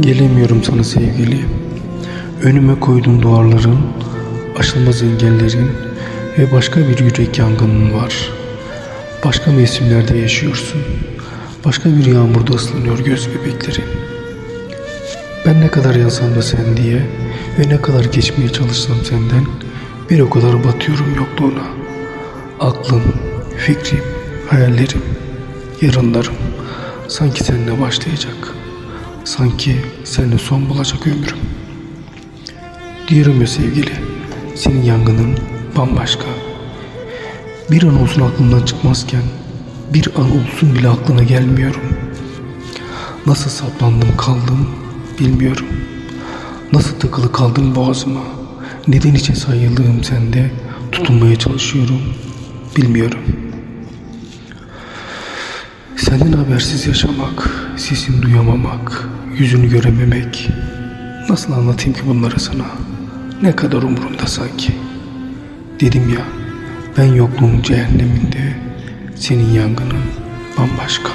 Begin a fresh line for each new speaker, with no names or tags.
Gelemiyorum sana sevgili. Önüme koyduğun duvarların, aşılmaz engellerin ve başka bir yürek yangının var. Başka mevsimlerde yaşıyorsun. Başka bir yağmurda ıslanıyor göz bebeklerin. Ben ne kadar yazsam da sen diye ve ne kadar geçmeye çalışsam senden bir o kadar batıyorum yokluğuna. Aklım, fikrim, hayallerim, yarınlarım sanki seninle başlayacak. Sanki seninle son bulacak ömrüm. Diyorum ya sevgili, senin yangının bambaşka. Bir an olsun aklımdan çıkmazken bir an olsun bile aklına gelmiyorum. Nasıl saplandım kaldım bilmiyorum. Nasıl takılı kaldım boğazıma. Neden içe sayıldığım sende tutunmaya çalışıyorum bilmiyorum. Senden habersiz yaşamak, sesini duyamamak, yüzünü görememek. Nasıl anlatayım ki bunları sana? Ne kadar umurumda sanki. Dedim ya, ben yokluğun cehenneminde, senin yangının bambaşka.